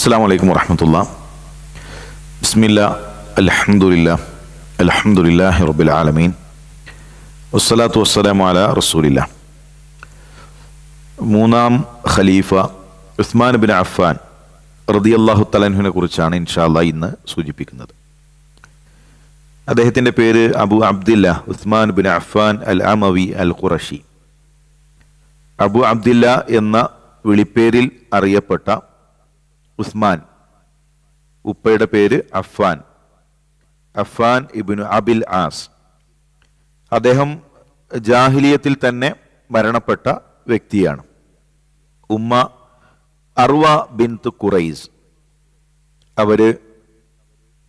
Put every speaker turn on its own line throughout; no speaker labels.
അസ്സാം വലൈക്കും വറഹമത്തുള്ള. ബിസ്മില്ല അലഹമുല്ല അലഹമുല്ലാഹി റബുൽ ആലമീൻ. വസ്സലാത്തു വസ്സലാം അല റസൂലില്ല. മൂന്നാം ഖലീഫ ഉസ്മാൻ ബിൻ അഫ്ഫാൻ അള്ളാഹു തലൻഹുവിനെ കുറിച്ചാണ് ഇൻഷാല്ല ഇന്ന് സൂചിപ്പിക്കുന്നത്. അദ്ദേഹത്തിന്റെ പേര് Abu Abdillah Usman bin Affan al Amawi al Qurashi Abu Abdillah എന്ന വിളിപ്പേരിൽ അറിയപ്പെട്ട ഉസ്മാൻ. ഉപ്പയുടെ പേര് Affan Affan ibn Abil As. അദ്ദേഹം ജാഹിലിയത്തിൽ തന്നെ മരണപ്പെട്ട വ്യക്തിയാണ്. ഉമ്മ അർവ ബിന്ത് കുറൈസ് അവർ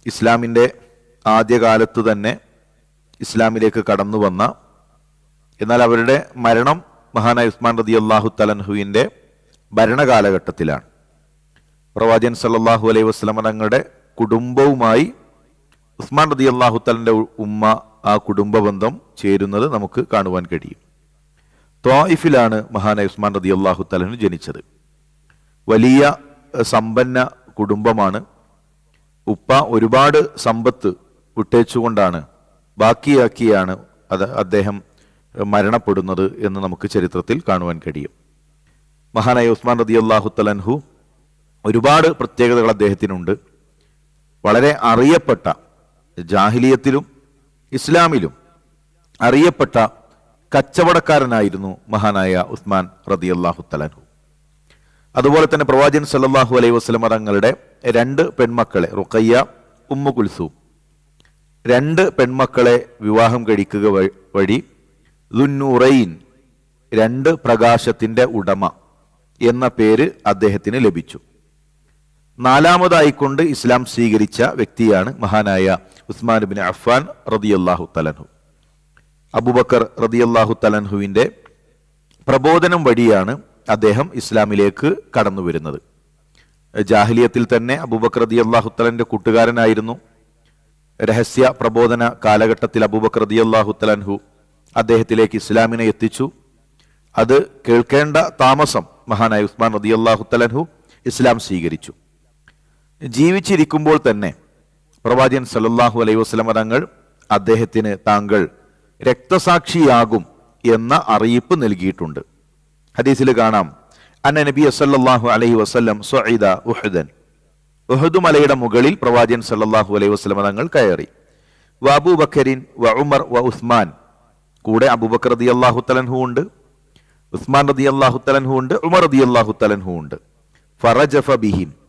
ഇസ്ലാമിന്റെ ആദ്യകാലത്ത് തന്നെ ഇസ്ലാമിലേക്ക് കടന്നു വന്ന എന്നാൽ അവരുടെ മരണം മഹാനായ ഉസ്മാൻ റതി അള്ളാഹു തലൻഹുവിന്റെ ഭരണകാലഘട്ടത്തിലാണ്. പ്രവാചകൻ സല്ലാഹു അലൈഹി വസ്ലമ തങ്ങളുടെ കുടുംബവുമായി ഉസ്മാൻ റതി അള്ളാഹു തലന്റെ ഉമ്മ ആ കുടുംബ ബന്ധം ചേരുന്നത് നമുക്ക് കാണുവാൻ കഴിയും. ത്വായിഫിലാണ് മഹാനായ ഉസ്മാൻ റതി അള്ളാഹു തലന് ജനിച്ചത്. വലിയ സമ്പന്ന കുടുംബമാണ്. ഉപ്പ ഒരുപാട് സമ്പത്ത് വിട്ടേച്ചുകൊണ്ടാണ് ബാക്കിയാക്കിയാണ് അത് അദ്ദേഹം മരണപ്പെടുന്നത് എന്ന് നമുക്ക് ചരിത്രത്തിൽ കാണുവാൻ കഴിയും. മഹാനായ ഉസ്മാൻ റതി അള്ളാഹു തലൻഹു ഒരുപാട് പ്രത്യേകതകൾ അദ്ദേഹത്തിനുണ്ട്. വളരെ അറിയപ്പെട്ട ജാഹിലിയത്തിലും ഇസ്ലാമിലും അറിയപ്പെട്ട കച്ചവടക്കാരനായിരുന്നു മഹാനായ ഉസ്മാൻ റതി അള്ളാഹു തലാൻഹു അതുപോലെ തന്നെ പ്രവാചകൻ സല്ലാഹു അലൈഹി വസ്ലമ തങ്ങളുടെ രണ്ട് പെൺമക്കളെ റുഖയ്യ ഉമ്മു കുൽസൂം രണ്ട് പെൺമക്കളെ വിവാഹം കഴിക്കുക വഴി ദുന്നുറയിൻ രണ്ട് പ്രകാശത്തിന്റെ ഉടമ എന്ന പേര് അദ്ദേഹത്തിന് ലഭിച്ചു. നാലാമതായിക്കൊണ്ട് ഇസ്ലാം സ്വീകരിച്ച വ്യക്തിയാണ് മഹാനായ ഉസ്മാൻ ബിൻ അഫ്ഫാൻ റതിയല്ലാഹു തലൻഹു അബുബക്കർ റതിയല്ലാഹു തലൻഹുവിന്റെ പ്രബോധനം വഴിയാണ് അദ്ദേഹം ഇസ്ലാമിലേക്ക് കടന്നു വരുന്നത്. ജാഹ്ലിയത്തിൽ തന്നെ അബൂബക്കർ റതി തലന്റെ കൂട്ടുകാരനായിരുന്നു. രഹസ്യ പ്രബോധന കാലഘട്ടത്തിൽ അബൂബക്കർ റതി അള്ളാഹുത്തലൻഹു അദ്ദേഹത്തിലേക്ക് ഇസ്ലാമിനെ എത്തിച്ചു. അത് കേൾക്കേണ്ട താമസം മഹാനായ ഉസ്മാൻ റതി അള്ളാഹുത്തലൻഹു ഇസ്ലാം സ്വീകരിച്ചു. ജീവിച്ചിരിക്കുമ്പോൾ തന്നെ പ്രവാചകൻ സല്ലല്ലാഹു അലൈഹി വസ്ലമ തങ്ങൾ അദ്ദേഹത്തിന് താങ്കൾ രക്തസാക്ഷിയാകും എന്ന അറിയിപ്പ് നൽകിയിട്ടുണ്ട്. ഹദീസിൽ കാണാം അന്ന നബി സല്ലല്ലാഹു അലൈഹി വസ്ലം സൊയ്ദ ഉഹദൻ. ഉഹദു മലയുടെ മുകളിൽ പ്രവാചകൻ സല്ലാഹു അലൈഹി വസ്ലമ തങ്ങൾ കയറി. വ അബൂബക്കറിൻ വ ഉമർ വ ഉസ്മാൻ. കൂടെ അബൂബക്കർ അള്ളാഹു തലൻഹു ഉണ്ട്. ഉസ്മാൻ റതി അള്ളാഹു തലൻഹു ഉണ്ട്. ഉമർ റതി അള്ളാഹു തലൻഹു ഉണ്ട്. ഫറജഫ ബിഹിം.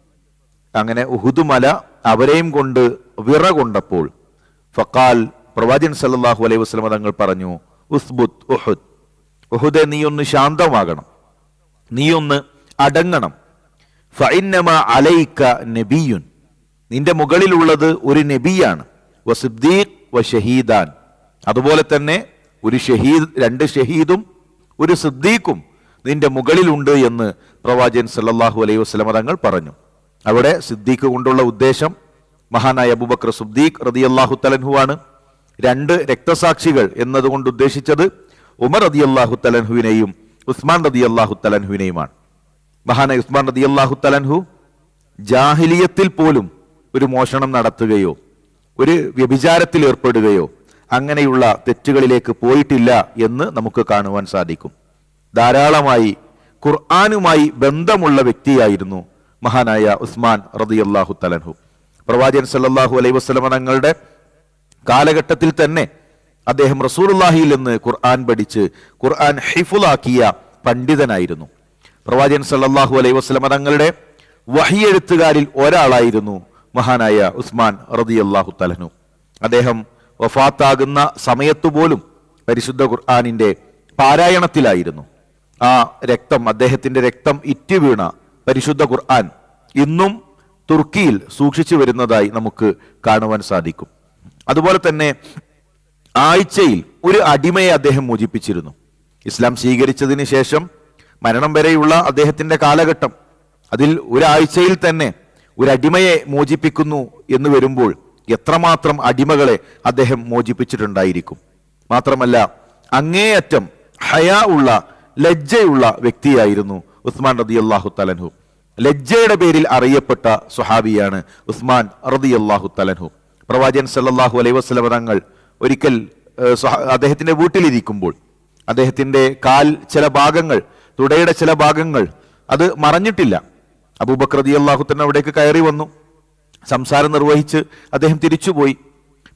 അങ്ങനെ ഉഹുദുമല അവരെയും കൊണ്ട് വിറ കൊണ്ടപ്പോൾ ഫക്കാൽ പ്രവാചകൻ സല്ലാഹു അലൈഹി വസ്ലമ തങ്ങൾ പറഞ്ഞു ഉസ്ബുത് ഉഹുദ്. ഉഹുദെ നീ ഒന്ന് ശാന്തമാകണം. നീ ഒന്ന് അടങ്ങണം. ഫഇന്നമ അലൈക്ക നബിയുൻ. നിന്റെ മുകളിലുള്ളത് ഒരു നബിയാണ്. വ സിദ്ദീഖ് വ ഷഹീദാൻ. അതുപോലെ തന്നെ ഒരു ഷഹീദ് രണ്ട് ഷഹീദും ഒരു സിദ്ദീഖും നിന്റെ മുകളിലുണ്ട് എന്ന് പ്രവാചകൻ സല്ലാഹു അലൈഹി വസ്ലമ തങ്ങൾ പറഞ്ഞു. അവിടെ സിദ്ദീഖ് കൊണ്ടുള്ള ഉദ്ദേശം മഹാനായ അബൂബക്കർ സിദ്ദീഖ് റളിയല്ലാഹു തലൻഹു ആണ്. രണ്ട് രക്തസാക്ഷികൾ എന്നതുകൊണ്ട് ഉദ്ദേശിച്ചത് ഉമർ റളിയല്ലാഹു തലൻഹുവിനെയും ഉസ്മാൻ റളിയല്ലാഹു തലൻഹുവിനെയുമാണ് മഹാനായ ഉസ്മാൻ റളിയല്ലാഹു തലൻഹു ജാഹിലിയത്തിൽ പോലും ഒരു മോഷണം നടത്തുകയോ ഒരു വ്യഭിചാരത്തിൽ ഏർപ്പെടുകയോ അങ്ങനെയുള്ള തെറ്റുകളിലേക്ക് പോയിട്ടില്ല എന്ന് നമുക്ക് കാണുവാൻ സാധിക്കും. ധാരാളമായി ഖുർആാനുമായി ബന്ധമുള്ള വ്യക്തിയായിരുന്നു മഹാനായ ഉസ്മാൻ റളിയല്ലാഹു തലൻഹു പ്രവാചകൻ സല്ലാഹു അലൈ വസല്ലമ തങ്ങളുടെ കാലഘട്ടത്തിൽ തന്നെ അദ്ദേഹം റസൂലുള്ളാഹിയിൽ നിന്ന് ഖുർആൻ പഠിച്ച് ഖുർആൻ ഹിഫുലാക്കിയ പണ്ഡിതനായിരുന്നു. പ്രവാചകൻ സല്ലാഹു അലൈ വസല്ലമ തങ്ങളുടെ വഹിയെഴുത്തുകാരിൽ ഒരാളായിരുന്നു മഹാനായ ഉസ്മാൻ റളിയല്ലാഹു തലനു അദ്ദേഹം വഫാത്താകുന്ന സമയത്തുപോലും പരിശുദ്ധ ഖുർആനിന്റെ പാരായണത്തിലായിരുന്നു. ആ രക്തം അദ്ദേഹത്തിന്റെ രക്തം ഇറ്റി വീണ പരിശുദ്ധ ഖുർആൻ ഇന്നും തുർക്കിയിൽ സൂക്ഷിച്ചു വരുന്നതായി നമുക്ക് കാണുവാൻ സാധിക്കും. അതുപോലെ തന്നെ ആഴ്ചയിൽ ഒരു അടിമയെ അദ്ദേഹം മോചിപ്പിച്ചിരുന്നു. ഇസ്ലാം സ്വീകരിച്ചതിന് ശേഷം മരണം വരെയുള്ള അദ്ദേഹത്തിന്റെ കാലഘട്ടം അതിൽ ഒരാഴ്ചയിൽ തന്നെ ഒരു അടിമയെ മോചിപ്പിക്കുന്നു എന്ന് വരുമ്പോൾ എത്രമാത്രം അടിമകളെ അദ്ദേഹം മോചിപ്പിച്ചിട്ടുണ്ടായിരിക്കും. മാത്രമല്ല അങ്ങേയറ്റം ഹയാ ഉള്ള ലജ്ജയുള്ള വ്യക്തിയായിരുന്നു ഉസ്മാൻ റതി അള്ളാഹു തലൻഹു ലജ്ജയുടെ പേരിൽ അറിയപ്പെട്ട സുഹാബിയാണ് ഉസ്മാൻ റതി അള്ളാഹു തലൻഹു പ്രവാചകൻ സല്ലാഹു അലൈ വസ്ലമ തങ്ങൾ ഒരിക്കൽ അദ്ദേഹത്തിന്റെ വീട്ടിലിരിക്കുമ്പോൾ അദ്ദേഹത്തിന്റെ കാൽ ചില ഭാഗങ്ങൾ തുടയുടെ ചില ഭാഗങ്ങൾ അത് മറഞ്ഞിട്ടില്ല. അബൂബക്കർ അള്ളാഹു തന്നെ അവിടേക്ക് കയറി വന്നു. സംസാരം നിർവഹിച്ച് അദ്ദേഹം തിരിച്ചുപോയി.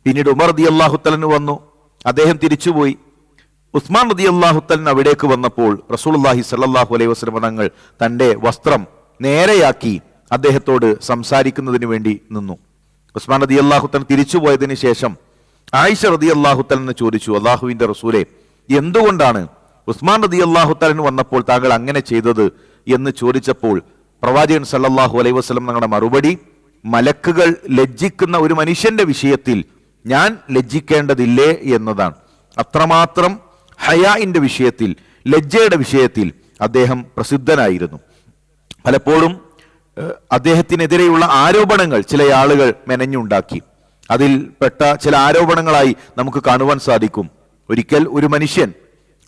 പിന്നീട് ഉമർ റതി അള്ളാഹുത്തലന് വന്നു. അദ്ദേഹം തിരിച്ചുപോയി. ഉസ്മാൻ റതി അള്ളാഹുത്തലൻ അവിടേക്ക് വന്നപ്പോൾ റസൂലുള്ളാഹി സല്ലാഹു അലൈഹി വസല്ലം തങ്ങൾ തന്റെ വസ്ത്രം നേരെയാക്കി അദ്ദേഹത്തോട് സംസാരിക്കുന്നതിന് വേണ്ടി നിന്നു. ഉസ്മാൻ റതി തിരിച്ചു തിരിച്ചുപോയതിനു ശേഷം ആയിഷ റതി എന്ന് ചോദിച്ചു അള്ളാഹുവിന്റെ റസൂലെ എന്തുകൊണ്ടാണ് ഉസ്മാൻ റതി അള്ളാഹുത്തലൻ വന്നപ്പോൾ താങ്കൾ അങ്ങനെ ചെയ്തത്? എന്ന് ചോദിച്ചപ്പോൾ പ്രവാചകൻ സല്ലാഹു അലൈഹി വസ്ലം തങ്ങളുടെ മറുപടി മലക്കുകൾ ലജ്ജിക്കുന്ന ഒരു മനുഷ്യന്റെ വിഷയത്തിൽ ഞാൻ ലജ്ജിക്കേണ്ടതില്ലേ? എന്നതാണ്. അത്രമാത്രം ഹയാഇന്റെ വിഷയത്തിൽ ലജ്ജയുടെ വിഷയത്തിൽ അദ്ദേഹം പ്രസിദ്ധനായിരുന്നു. പലപ്പോഴും അദ്ദേഹത്തിനെതിരെയുള്ള ആരോപണങ്ങൾ ചില ആളുകൾ മെനഞ്ഞുണ്ടാക്കി. അതിൽ പെട്ട ചില ആരോപണങ്ങളായി നമുക്ക് കാണുവാൻ സാധിക്കും. ഒരിക്കൽ ഒരു മനുഷ്യൻ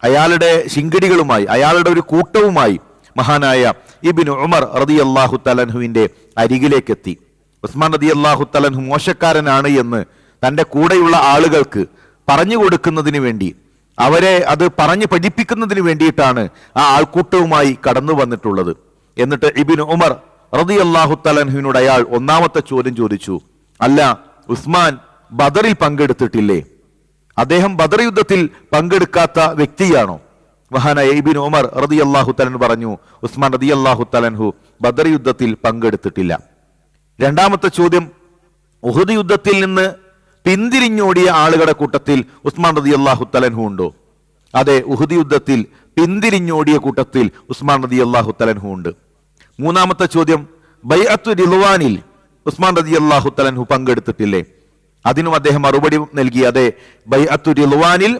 അയാളുടെ ശിങ്കടികളുമായി അയാളുടെ ഒരു കൂട്ടവുമായി മഹാനായ ഇബിൻ ഉമർ റതി അള്ളാഹു തലൻഹുവിന്റെ അരികിലേക്കെത്തി. ഉസ്മാൻ റതി അള്ളാഹു തലൻഹു മോശക്കാരനാണ് എന്ന് തന്റെ കൂടെയുള്ള ആളുകൾക്ക് പറഞ്ഞു കൊടുക്കുന്നതിന് വേണ്ടി അവരെ അത് പറഞ്ഞു പഠിപ്പിക്കുന്നതിന് വേണ്ടിയിട്ടാണ് ആ ആൾക്കൂട്ടവുമായി കടന്നു വന്നിട്ടുള്ളത്. എന്നിട്ട് ഇബിൻ ഉമർ റതി അള്ളാഹു തലൻഹുവിനോട് അയാൾ ഒന്നാമത്തെ ചോദ്യം ചോദിച്ചു. അല്ല ഉസ്മാൻ ബദറിൽ പങ്കെടുത്തിട്ടില്ലേ? അദ്ദേഹം ബദർ യുദ്ധത്തിൽ പങ്കെടുക്കാത്ത വ്യക്തിയാണോ? മഹാനായ ഇബിൻ ഉമർ റതി അള്ളാഹു തലൻ പറഞ്ഞു ഉസ്മാൻ റതി അള്ളാഹു തലൻഹു ബദർ യുദ്ധത്തിൽ പങ്കെടുത്തിട്ടില്ല. രണ്ടാമത്തെ ചോദ്യം ഉഹദ് യുദ്ധത്തിൽ നിന്ന് പിന്തിരിഞ്ഞോടിയ ആളുകളുടെ കൂട്ടത്തിൽ ഉസ്മാൻ റതി അള്ളാഹു തലൻഹു ഉണ്ടോ? അതെ ഉഹുദി യുദ്ധത്തിൽ പിന്തിരിഞ്ഞോടിയ കൂട്ടത്തിൽ ഉസ്മാൻ റതി അള്ളാഹു തലൻഹു ഉണ്ട്. മൂന്നാമത്തെ ചോദ്യം ബൈഅത്തു റിലുവാനിൽ ഉസ്മാൻ റതി അള്ളാഹു തലൻഹു പങ്കെടുത്തിട്ടില്ലേ? അതിനും അദ്ദേഹം മറുപടി നൽകി അതെ ബൈഅത്തു റിലുവാനിൽ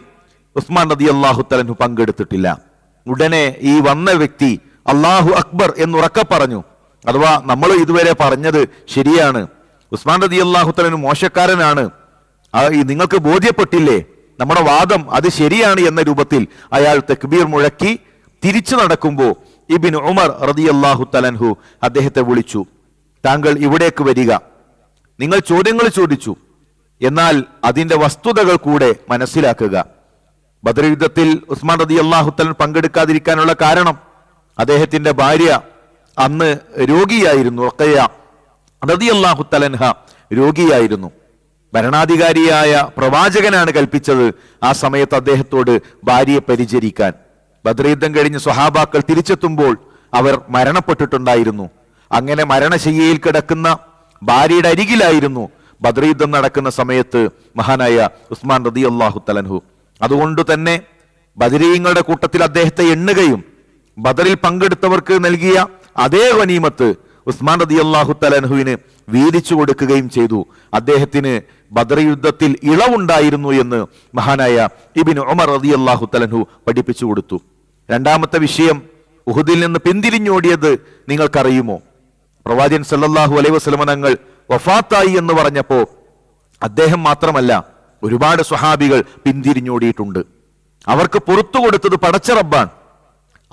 ഉസ്മാൻ റതി അള്ളാഹു തലൻഹു പങ്കെടുത്തിട്ടില്ല. ഉടനെ ഈ വന്ന വ്യക്തി അള്ളാഹു അക്ബർ എന്നുറക്കെ പറഞ്ഞു അഥവാ നമ്മൾ ഇതുവരെ പറഞ്ഞത് ശരിയാണ്. ഉസ്മാൻ റതി അള്ളാഹു തലനു മോശക്കാരനാണ്. നിങ്ങൾക്ക് ബോധ്യപ്പെട്ടില്ലേ? നമ്മുടെ വാദം അത് ശരിയാണ് എന്ന രൂപത്തിൽ അയാൾ തക്ബീർ മുഴക്കി തിരിച്ചു നടക്കുമ്പോൾ ഇബിൻ ഉമർ റതിയല്ലാഹു തലൻഹു അദ്ദേഹത്തെ വിളിച്ചു. താങ്കൾ ഇവിടേക്ക് വരിക. നിങ്ങൾ ചോദ്യങ്ങൾ ചോദിച്ചു. എന്നാൽ അതിന്റെ വസ്തുതകൾ കൂടെ മനസ്സിലാക്കുക. ബദർ യുദ്ധത്തിൽ ഉസ്മാൻ റതി അള്ളാഹു തലൻ പങ്കെടുക്കാതിരിക്കാനുള്ള കാരണം അദ്ദേഹത്തിന്റെ ഭാര്യ അന്ന് രോഗിയായിരുന്നു റക്കയ്യ റതി അള്ളാഹു തലൻഹ രോഗിയായിരുന്നു. ഭരണാധികാരിയായ പ്രവാചകനാണ് കൽപ്പിച്ചത് ആ സമയത്ത് അദ്ദേഹത്തോട് ഭാര്യയെ പരിചരിക്കാൻ. ഭദ്രയുദ്ധം യുദ്ധം കഴിഞ്ഞ് സ്വഹാബാക്കൾ തിരിച്ചെത്തുമ്പോൾ അവർ മരണപ്പെട്ടിട്ടുണ്ടായിരുന്നു. അങ്ങനെ മരണശയ്യയിൽ കിടക്കുന്ന ഭാര്യയുടെ അരികിലായിരുന്നു ഭദ്രയുദ്ധം നടക്കുന്ന സമയത്ത് മഹാനായ ഉസ്മാൻ റതി അള്ളാഹു തലൻഹു അതുകൊണ്ട് തന്നെ ബദരീങ്ങളുടെ കൂട്ടത്തിൽ അദ്ദേഹത്തെ എണ്ണുകയും ബദറിൽ പങ്കെടുത്തവർക്ക് നൽകിയ അതേ വനീമത്ത് ഉസ്മാൻ റതി അള്ളാഹു തലൻഹുവിന് വീതിച്ചു കൊടുക്കുകയും ചെയ്തു. അദ്ദേഹത്തിന് ബദർ യുദ്ധത്തിൽ ഇളവുണ്ടായിരുന്നു എന്ന് മഹാനായ ഇബിൻ ഉമർ റതി അള്ളാഹു തലഹു പഠിപ്പിച്ചു കൊടുത്തു. രണ്ടാമത്തെ വിഷയം ഉഹുദിൽ നിന്ന് പിന്തിരിഞ്ഞോടിയത് നിങ്ങൾക്കറിയുമോ? പ്രവാചകൻ സല്ലല്ലാഹു അലൈഹി വസ്ലമനങ്ങൾ വഫാത്തായി എന്ന് പറഞ്ഞപ്പോ അദ്ദേഹം മാത്രമല്ല ഒരുപാട് സ്വഹാബികൾ പിന്തിരിഞ്ഞോടിയിട്ടുണ്ട്. അവർക്ക് പുറത്തു കൊടുത്തത് പടച്ച റബ്ബാണ്.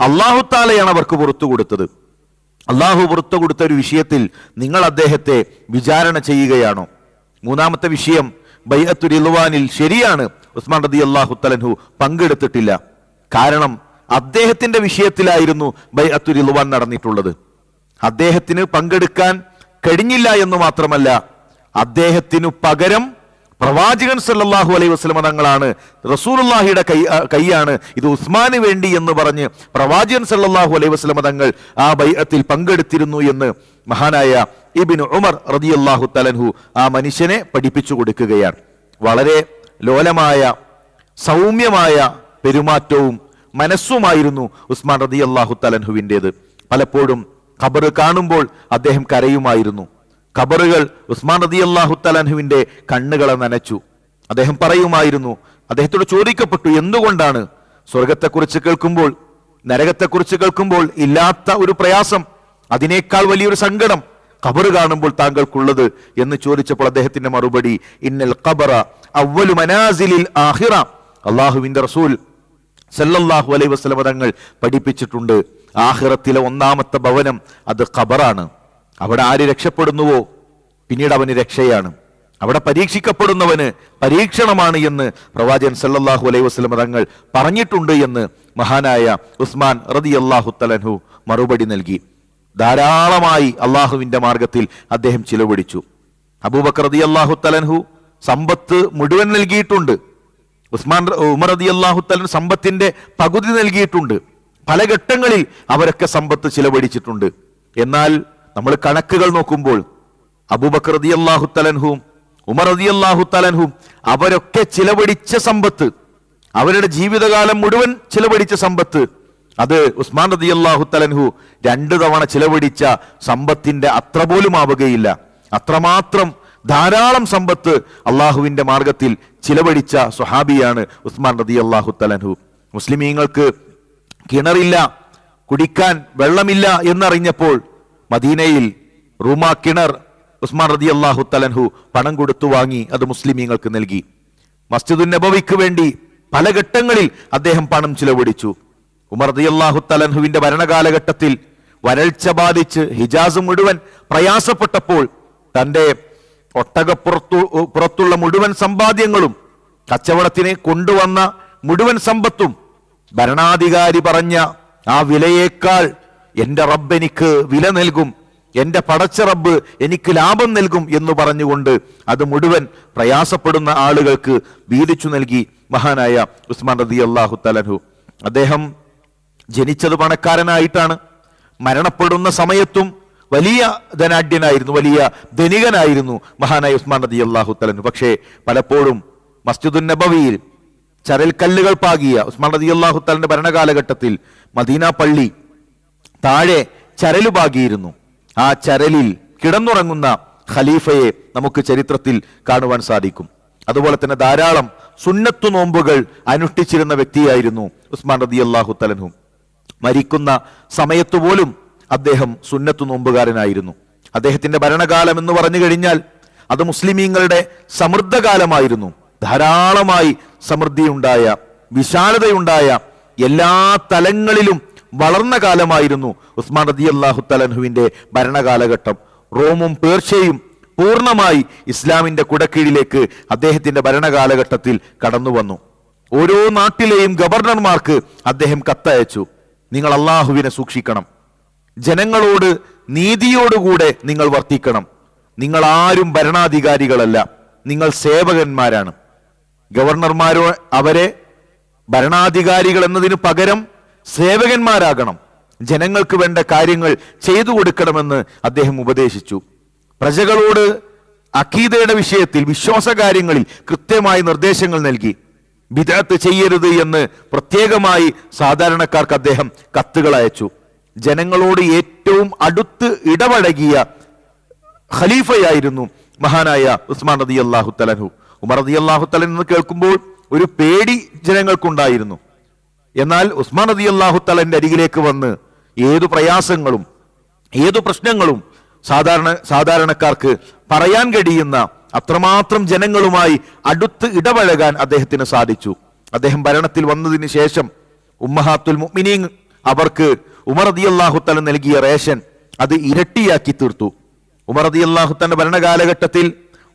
അള്ളാഹു താലയാണ് അവർക്ക് പുറത്തു കൊടുത്തത്. അള്ളാഹു പുറത്തു കൊടുത്ത ഒരു വിഷയത്തിൽ നിങ്ങൾ അദ്ദേഹത്തെ വിചാരണ ചെയ്യുകയാണോ? മൂന്നാമത്തെ വിഷയം ബൈഅത്തു റിൽവാനിൽ ശരിയാണ്. ഉസ്മാൻ റതി അള്ളാഹു തലൻഹു പങ്കെടുത്തിട്ടില്ല. കാരണം അദ്ദേഹത്തിന്റെ വിഷയത്തിലായിരുന്നു ബൈഅത്തു റിൽവാൻ നടന്നിട്ടുള്ളത്. അദ്ദേഹത്തിന് പങ്കെടുക്കാൻ കഴിഞ്ഞില്ല എന്ന് മാത്രമല്ല അദ്ദേഹത്തിനു പകരം പ്രവാചകൻ സല്ലാഹു അലൈഹി വസ്ലമ തങ്ങളാണ്. റസൂലുള്ളാഹിയുടെ കൈ കൈയാണ്. ഇത് ഉസ്മാന് വേണ്ടി എന്ന് പറഞ്ഞ് പ്രവാചകൻ സല്ലാഹു അലൈഹി വസ്ലമ തങ്ങൾ ആ ബൈഅത്തിൽ പങ്കെടുത്തിരുന്നു എന്ന് മഹാനായ ഇബിൻ ഉമർ റളിയല്ലാഹു തലൻഹു ആ മനുഷ്യനെ പഠിപ്പിച്ചു കൊടുക്കുകയാണ്. വളരെ ലോലമായ സൗമ്യമായ പെരുമാറ്റവും മനസ്സുമായിരുന്നു ഉസ്മാൻ റതി അള്ളാഹു തലൻഹുവിന്റേത് പലപ്പോഴും ഖബർ കാണുമ്പോൾ അദ്ദേഹം കരയുമായിരുന്നു. ഖബറുകൾ ഉസ്മാൻ റതി അള്ളാഹു തലൻഹുവിന്റെ കണ്ണുകളെ നനച്ചു. അദ്ദേഹം പറയുമായിരുന്നു അദ്ദേഹത്തോട് ചോദിക്കപ്പെട്ടു എന്തുകൊണ്ടാണ്? സ്വർഗത്തെക്കുറിച്ച് കേൾക്കുമ്പോൾ നരകത്തെക്കുറിച്ച് കേൾക്കുമ്പോൾ ഇല്ലാത്ത ഒരു പ്രയാസം അതിനേക്കാൾ വലിയൊരു സങ്കടം ഖബർ കാണുമ്പോൾ താങ്കൾക്കുള്ളത് എന്ന് ചോദിച്ചപ്പോൾ അദ്ദേഹത്തിന്റെ മറുപടി ഇന്നൽ ഖബറ അവലു മനാസിലിൽ ആഹിറ അള്ളാഹുവിന്റെ റസൂൽ സല്ലല്ലാഹു അലൈ വസ്ലമതങ്ങൾ പഠിപ്പിച്ചിട്ടുണ്ട് ആഹിറത്തിലെ ഒന്നാമത്തെ ഭവനം അത് ഖബറാണ്. അവിടെ ആര് രക്ഷപ്പെടുന്നുവോ? പിന്നീട് അവന് രക്ഷയാണ്. അവിടെ പരീക്ഷിക്കപ്പെടുന്നവന് പരീക്ഷണമാണ് എന്ന് പ്രവാചകൻ സല്ലാഹു അലൈഹി വസ്ലം തങ്ങൾ പറഞ്ഞിട്ടുണ്ട് എന്ന് മഹാനായ ഉസ്മാൻ റതി അള്ളാഹു തലൻഹു മറുപടി നൽകി. ധാരാളമായി അള്ളാഹുവിന്റെ മാർഗത്തിൽ അദ്ദേഹം ചിലവഴിച്ചു. അബൂബക്കർ അള്ളാഹു തലൻഹു സമ്പത്ത് മുഴുവൻ നൽകിയിട്ടുണ്ട്. ഉസ്മാൻ ഉമർ റതി അള്ളാഹു തലൻ സമ്പത്തിന്റെ പകുതി നൽകിയിട്ടുണ്ട്. പല ഘട്ടങ്ങളിൽ അവരൊക്കെ സമ്പത്ത് ചിലവഴിച്ചിട്ടുണ്ട്. എന്നാൽ നമ്മൾ കണക്കുകൾ നോക്കുമ്പോൾ അബൂബക്കർ റതി അള്ളാഹു തലൻഹും ഉമർ റതി അള്ളാഹു തലൻഹും അവരൊക്കെ ചിലവടിച്ച സമ്പത്ത് അവരുടെ ജീവിതകാലം മുഴുവൻ ചിലവടിച്ച സമ്പത്ത് അത് ഉസ്മാൻ റതി അള്ളാഹു തലൻഹു രണ്ട് തവണ ചിലവടിച്ച സമ്പത്തിന്റെ അത്ര പോലും ആവുകയില്ല. അത്രമാത്രം ധാരാളം സമ്പത്ത് അള്ളാഹുവിന്റെ മാർഗത്തിൽ ചിലവഴിച്ച സ്വഹാബിയാണ് ഉസ്മാൻ റതി അള്ളാഹു തലൻഹു മുസ്ലിമീങ്ങൾക്ക് കിണറില്ല കുടിക്കാൻ വെള്ളമില്ല എന്നറിഞ്ഞപ്പോൾ മദീനയിൽ റൂമ കിണർ ഉസ്മാൻ റതി അള്ളാഹു തലൻഹു പണം കൊടുത്തു വാങ്ങി അത് മുസ്ലിമീങ്ങൾക്ക് നൽകി. മസ്ജിദുൻ നബവിക്ക് വേണ്ടി പല ഘട്ടങ്ങളിൽ അദ്ദേഹം പണം ചിലവഴിച്ചു. ഉമർ റതി അള്ളാഹു തലൻഹുവിന്റെ ഭരണകാലഘട്ടത്തിൽ വരൾച്ച ബാധിച്ച് ഹിജാസ് മുഴുവൻ പ്രയാസപ്പെട്ടപ്പോൾ തന്റെ ഒട്ടകപ്പുറത്തു പുറത്തുള്ള മുഴുവൻ സമ്പാദ്യങ്ങളും കച്ചവടത്തിന് കൊണ്ടുവന്ന മുഴുവൻ സമ്പത്തും ഭരണാധികാരി പറഞ്ഞ ആ വിലയേക്കാൾ എന്റെ റബ്ബ് എനിക്ക് വില നൽകും എന്റെ പടച്ച റബ്ബ് എനിക്ക് ലാഭം നൽകും എന്ന് പറഞ്ഞുകൊണ്ട് അത് മുഴുവൻ പ്രയാസപ്പെടുന്ന ആളുകൾക്ക് വീതിച്ചു നൽകി മഹാനായ ഉസ്മാൻ റതി അള്ളാഹു തലഹു അദ്ദേഹം ജനിച്ചത് പണക്കാരനായിട്ടാണ്. മരണപ്പെടുന്ന സമയത്തും വലിയ ധനാഢ്യനായിരുന്നു വലിയ ധനികനായിരുന്നു മഹാനായ ഉസ്മാൻ റതി അള്ളാഹു തലനു പക്ഷേ പലപ്പോഴും മസ്ജിദുൻ നബവിയിൽ ചരൽ കല്ലുകൾ പാകിയ ഉസ്മാൻ റതി അള്ളാഹു തലന്റെ ഭരണകാലഘട്ടത്തിൽ മദീന പള്ളി താഴെ ചരലുപാകിയിരുന്നു. ആ ചരലിൽ കിടന്നുറങ്ങുന്ന ഖലീഫയെ നമുക്ക് ചരിത്രത്തിൽ കാണുവാൻ സാധിക്കും. അതുപോലെ തന്നെ ധാരാളം സുന്നത്തു നോമ്പുകൾ അനുഷ്ഠിച്ചിരുന്ന വ്യക്തിയായിരുന്നു ഉസ്മാൻ റതി അള്ളാഹു തലനും മരിക്കുന്ന സമയത്തുപോലും അദ്ദേഹം സുന്നത്തു നോമ്പുകാരനായിരുന്നു. അദ്ദേഹത്തിന്റെ ഭരണകാലം എന്ന് പറഞ്ഞു കഴിഞ്ഞാൽ അത് മുസ്ലിമീങ്ങളുടെ സമൃദ്ധകാലമായിരുന്നു. ധാരാളമായി സമൃദ്ധിയുണ്ടായ വിശാലതയുണ്ടായ എല്ലാ തലങ്ങളിലും വളർന്ന കാലമായിരുന്നു ഉസ്മാൻ റതി അള്ളാഹു തലൻഹുവിന്റെ ഭരണകാലഘട്ടം. റോമും പേർഷ്യയും പൂർണമായി ഇസ്ലാമിന്റെ കുടക്കീഴിലേക്ക് അദ്ദേഹത്തിന്റെ ഭരണകാലഘട്ടത്തിൽ കടന്നു വന്നു ഓരോ നാട്ടിലെയും ഗവർണർമാർക്ക് അദ്ദേഹം കത്തയച്ചു നിങ്ങൾ അള്ളാഹുവിനെ സൂക്ഷിക്കണം. ജനങ്ങളോട് നീതിയോടുകൂടെ നിങ്ങൾ വർത്തിക്കണം. നിങ്ങൾ ആരും ഭരണാധികാരികളല്ല. നിങ്ങൾ സേവകന്മാരാണ്. ഗവർണർമാരോ അവരെ ഭരണാധികാരികൾ എന്നതിന് പകരം സേവകന്മാരാകണം. ജനങ്ങൾക്ക് വേണ്ട കാര്യങ്ങൾ ചെയ്തു കൊടുക്കണമെന്ന് അദ്ദേഹം ഉപദേശിച്ചു. പ്രജകളോട് അക്കീതയുടെ വിഷയത്തിൽ വിശ്വാസ കാര്യങ്ങളിൽ കൃത്യമായി നിർദ്ദേശങ്ങൾ നൽകി. വിദഗ്ധ ചെയ്യരുത് എന്ന് പ്രത്യേകമായി സാധാരണക്കാർക്ക് അദ്ദേഹം കത്തുകൾ അയച്ചു. ജനങ്ങളോട് ഏറ്റവും അടുത്ത് ഇടപഴകിയ ഖലീഫയായിരുന്നു മഹാനായ ഉസ്മാൻ റതി അള്ളാഹു തലഹു ഉമർ റതി അള്ളാഹു തലൻ എന്ന് കേൾക്കുമ്പോൾ ഒരു പേടി ജനങ്ങൾക്കുണ്ടായിരുന്നു. എന്നാൽ ഉസ്മാൻ അദി അള്ളാഹു തലന്റെ അരികിലേക്ക് വന്ന് ഏതു പ്രയാസങ്ങളും ഏതു പ്രശ്നങ്ങളും സാധാരണ സാധാരണക്കാർക്ക് പറയാൻ കഴിയുന്ന അത്രമാത്രം ജനങ്ങളുമായി അടുത്ത് ഇടപഴകാൻ അദ്ദേഹത്തിന് സാധിച്ചു. അദ്ദേഹം ഭരണത്തിൽ വന്നതിന് ശേഷം ഉമ്മഹാത്തുൽ മുഅ്മിനീൻ അവർക്ക് ഉമർ റതി അള്ളാഹുത്തല നൽകിയ റേഷൻ അത് ഇരട്ടിയാക്കി തീർത്തു. ഉമർ അദി അള്ളാഹുത്തന്റെ ഭരണകാലഘട്ടത്തിൽ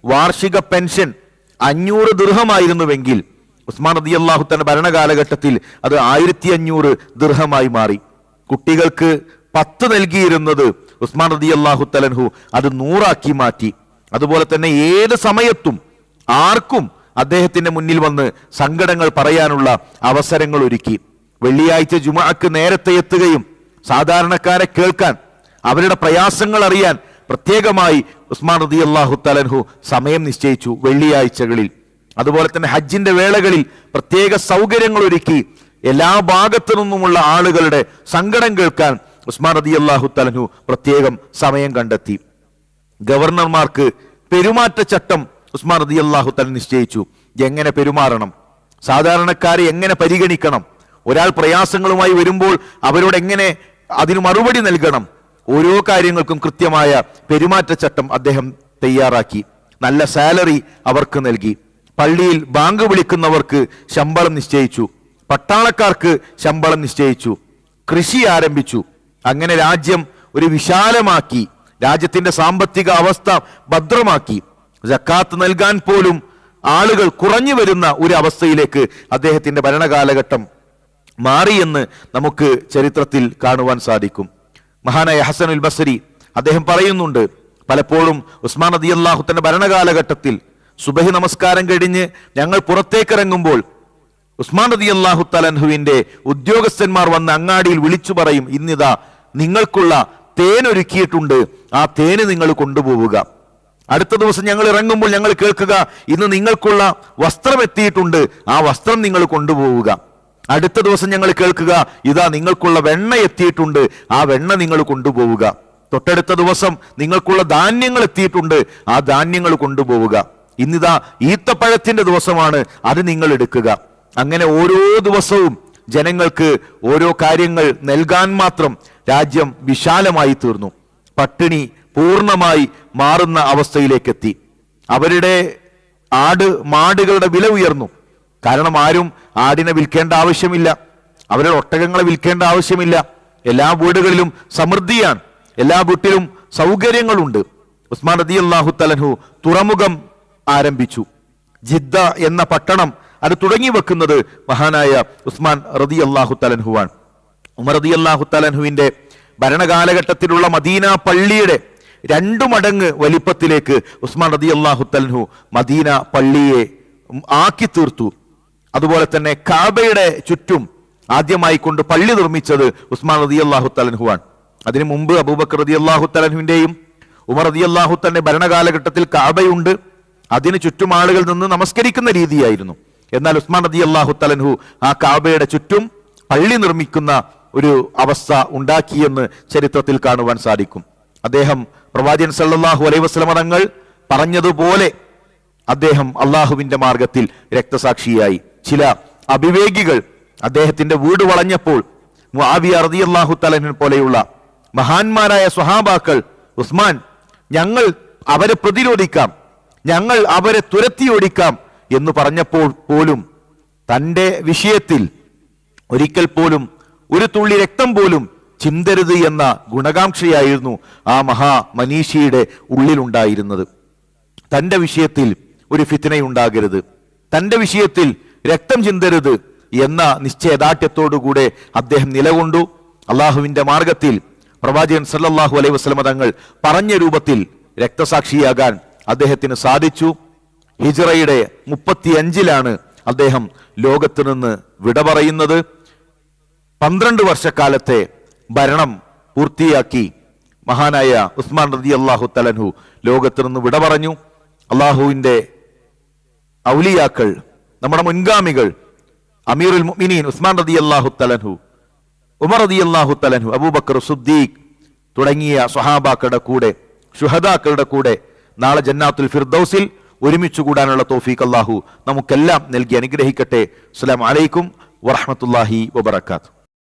വാർഷിക പെൻഷൻ അഞ്ഞൂറ് ദീർഘമായിരുന്നുവെങ്കിൽ ഉസ്മാൻ റതി അള്ളാഹുത്തന്റെ ഭരണകാലഘട്ടത്തിൽ അത് ആയിരത്തി അഞ്ഞൂറ് ദീർഘമായി മാറി. കുട്ടികൾക്ക് പത്ത് നൽകിയിരുന്നത് ഉസ്മാൻ റതി അള്ളാഹു തലൻഹു അത് നൂറാക്കി മാറ്റി. അതുപോലെ തന്നെ ഏത് സമയത്തും ആർക്കും അദ്ദേഹത്തിന്റെ മുന്നിൽ വന്ന് സങ്കടങ്ങൾ പറയാനുള്ള അവസരങ്ങൾ ഒരുക്കി. വെള്ളിയാഴ്ച ജുമാക്ക് നേരത്തെ എത്തുകയും സാധാരണക്കാരെ കേൾക്കാൻ അവരുടെ പ്രയാസങ്ങൾ അറിയാൻ പ്രത്യേകമായി ഉസ്മാൻ റതി അള്ളാഹു തലൻഹു സമയം നിശ്ചയിച്ചു വെള്ളിയാഴ്ചകളിൽ. അതുപോലെ തന്നെ ഹജ്ജിന്റെ വേളകളിൽ പ്രത്യേക സൗകര്യങ്ങൾ ഒരുക്കി എല്ലാ ഭാഗത്തു നിന്നുമുള്ള ആളുകളുടെ സങ്കടം കേൾക്കാൻ ഉസ്മാൻ റതി അള്ളാഹു തലഹു പ്രത്യേകം സമയം കണ്ടെത്തി. ഗവർണർമാർക്ക് പെരുമാറ്റച്ചട്ടം ഉസ്മാൻ റതി അള്ളാഹു തല നിശ്ചയിച്ചു. എങ്ങനെ പെരുമാറണം? സാധാരണക്കാരെ എങ്ങനെ പരിഗണിക്കണം? ഒരാൾ പ്രയാസങ്ങളുമായി വരുമ്പോൾ അവരോട് എങ്ങനെ അതിന് മറുപടി നൽകണം? ഓരോ കാര്യങ്ങൾക്കും കൃത്യമായ പെരുമാറ്റച്ചട്ടം അദ്ദേഹം തയ്യാറാക്കി. നല്ല സാലറി അവർക്ക് നൽകി. പള്ളിയിൽ ബാങ്ക് വിളിക്കുന്നവർക്ക് ശമ്പളം നിശ്ചയിച്ചു. പട്ടാളക്കാർക്ക് ശമ്പളം നിശ്ചയിച്ചു. കൃഷി ആരംഭിച്ചു. അങ്ങനെ രാജ്യം ഒരു വിശാലമാക്കി. രാജ്യത്തിന്റെ സാമ്പത്തിക അവസ്ഥ ഭദ്രമാക്കി. ജക്കാത്ത് നൽകാൻ പോലും ആളുകൾ കുറഞ്ഞു വരുന്ന ഒരു അവസ്ഥയിലേക്ക് അദ്ദേഹത്തിന്റെ ഭരണകാലഘട്ടം മാറിയെന്ന് നമുക്ക് ചരിത്രത്തിൽ കാണുവാൻ സാധിക്കും. മഹാനായ ഹസൻ ഉൽ ബസരി അദ്ദേഹം പറയുന്നുണ്ട്. പലപ്പോഴും ഉസ്മാൻ അദി അള്ളാഹുത്തിന്റെ ഭരണകാലഘട്ടത്തിൽ സുബഹി നമസ്കാരം കഴിഞ്ഞ് ഞങ്ങൾ പുറത്തേക്കിറങ്ങുമ്പോൾ ഉസ്മാൻ റതി അള്ളാഹു തലൻഹുവിന്റെ ഉദ്യോഗസ്ഥന്മാർ വന്ന് അങ്ങാടിയിൽ വിളിച്ചു പറയും ഇന്നിതാ നിങ്ങൾക്കുള്ള തേൻ ഒരുക്കിയിട്ടുണ്ട്. ആ തേന് നിങ്ങൾ കൊണ്ടുപോവുക. അടുത്ത ദിവസം ഞങ്ങൾ ഇറങ്ങുമ്പോൾ ഞങ്ങൾ കേൾക്കുക ഇന്ന് നിങ്ങൾക്കുള്ള വസ്ത്രം എത്തിയിട്ടുണ്ട്. ആ വസ്ത്രം നിങ്ങൾ കൊണ്ടുപോവുക. അടുത്ത ദിവസം ഞങ്ങൾ കേൾക്കുക ഇതാ നിങ്ങൾക്കുള്ള വെണ്ണ എത്തിയിട്ടുണ്ട്. ആ വെണ്ണ നിങ്ങൾ കൊണ്ടുപോവുക. തൊട്ടടുത്ത ദിവസം നിങ്ങൾക്കുള്ള ധാന്യങ്ങൾ എത്തിയിട്ടുണ്ട്. ആ ധാന്യങ്ങൾ കൊണ്ടുപോവുക. ഇന്നിതാ ഈത്തപ്പഴത്തിന്റെ ദിവസമാണ്. അത് നിങ്ങൾ എടുക്കുക. അങ്ങനെ ഓരോ ദിവസവും ജനങ്ങൾക്ക് ഓരോ കാര്യങ്ങൾ നൽകാൻ മാത്രം രാജ്യം വിശാലമായി തീർന്നു. പട്ടിണി പൂർണമായി മാറുന്ന അവസ്ഥയിലേക്കെത്തി. അവരുടെ ആട് മാടുകളുടെ വില ഉയർന്നു. കാരണം ആരും ആടിനെ വിൽക്കേണ്ട ആവശ്യമില്ല. അവരുടെ ഒട്ടകങ്ങളെ വിൽക്കേണ്ട ആവശ്യമില്ല. എല്ലാ വീടുകളിലും സമൃദ്ധിയാണ്. എല്ലാ വീട്ടിലും സൗകര്യങ്ങളുണ്ട്. ഉസ്മാൻ റതി അള്ളാഹു തലഹു തുറമുഖം ആരംഭിച്ചു. ജിദ്ദ എന്ന പട്ടണം അത് തുടങ്ങി വെക്കുന്നത് മഹാനായ ഉസ്മാൻ റതി അള്ളാഹു തലൻഹുവാണ് ഉമർ റതി അള്ളാഹു തലൻഹുവിന്റെ ഭരണകാലഘട്ടത്തിലുള്ള മദീന പള്ളിയുടെ രണ്ടു മടങ്ങ് വലിപ്പത്തിലേക്ക് ഉസ്മാൻ റതി അള്ളാഹു തലൻഹു മദീന പള്ളിയെ ആക്കി തീർത്തു. അതുപോലെ തന്നെ കാബയുടെ ചുറ്റും ആദ്യമായി കൊണ്ട് പള്ളി നിർമ്മിച്ചത് ഉസ്മാൻ റതി അള്ളാഹു തലൻഹുവാണ് അതിനു മുമ്പ് അബൂബക്കർ റതി അള്ളാഹു തലൻഹുവിന്റെയും ഉമർ റതി അള്ളാഹു തന്നെ ഭരണകാലഘട്ടത്തിൽ കാബയുണ്ട്. അതിന് ചുറ്റും ആളുകൾ നിന്ന് നമസ്കരിക്കുന്ന രീതിയായിരുന്നു. എന്നാൽ ഉസ്മാൻ നദി അള്ളാഹു തലൻഹു ആ കാബയുടെ ചുറ്റും പള്ളി നിർമ്മിക്കുന്ന ഒരു അവസ്ഥ ഉണ്ടാക്കിയെന്ന് ചരിത്രത്തിൽ കാണുവാൻ സാധിക്കും. അദ്ദേഹം പ്രവാചകൻ സല്ലാഹു അലൈഹി വസല്ലമ തങ്ങൾ പറഞ്ഞതുപോലെ അദ്ദേഹം അള്ളാഹുവിന്റെ മാർഗത്തിൽ രക്തസാക്ഷിയായി. ചില അവിവേകികൾ അദ്ദേഹത്തിന്റെ വീട് വളഞ്ഞപ്പോൾ മുആവിയ റളിയല്ലാഹു തലഹൻ പോലെയുള്ള മഹാന്മാരായ സ്വഹാബാക്കൾ ഉസ്മാൻ ഞങ്ങൾ അവരെ പ്രതിരോധിക്കാം. ഞങ്ങൾ അവരെ തുരത്തി ഓടിക്കാം എന്ന് പറഞ്ഞപ്പോൾ പോലും തന്റെ വിഷയത്തിൽ ഒരിക്കൽ പോലും ഒരു തുള്ളി രക്തം പോലും ചിന്തരുത് എന്ന ഗുണകാംക്ഷയായിരുന്നു ആ മഹാ മനീഷിയുടെ ഉള്ളിലുണ്ടായിരുന്നത്. തന്റെ വിഷയത്തിൽ ഒരു ഫിത്തനയുണ്ടാകരുത്. തന്റെ വിഷയത്തിൽ രക്തം ചിന്തരുത് എന്ന നിശ്ചയദാർഢ്യത്തോടുകൂടെ അദ്ദേഹം നിലകൊണ്ടു. അള്ളാഹുവിന്റെ മാർഗത്തിൽ പ്രവാചകൻ സല്ലാഹു അലൈഹി വസ്ലമ തങ്ങൾ പറഞ്ഞ രൂപത്തിൽ രക്തസാക്ഷിയാകാൻ അദ്ദേഹത്തിന് സാധിച്ചു. ഹിജ്റയുടെ മുപ്പത്തിയഞ്ചിലാണ് അദ്ദേഹം ലോകത്ത് നിന്ന് വിട പറയുന്നത്. പന്ത്രണ്ട് വർഷക്കാലത്തെ ഭരണം പൂർത്തിയാക്കി മഹാനായ ഉസ്മാൻ റതി അള്ളാഹു തലൻഹു ലോകത്ത് നിന്ന് വിട പറഞ്ഞു. അള്ളാഹുവിന്റെ ഔലിയാക്കൾ നമ്മുടെ മുൻഗാമികൾ അമീറുൽ മുഅ്മിനീൻ ഉസ്മാൻ റതി അള്ളാഹു തലൻഹു ഉമർ റതി അള്ളാഹു തലൻഹു അബൂബക്കർ സുദ്ദീഖ് തുടങ്ങിയ സ്വഹാബാക്കളുടെ കൂടെ ഷുഹദാക്കളുടെ കൂടെ നാളെ ജന്നാത്തുൽ ഫിർദൌസിൽ ഒരുമിച്ച് കൂടാനുള്ള തോഫീഖ് അള്ളാഹു നമുക്കെല്ലാം നൽകി അനുഗ്രഹിക്കട്ടെ. അസ്സലാമു വലൈക്കും വറഹ്മത്തുള്ളാഹി വബറകാതുഹു.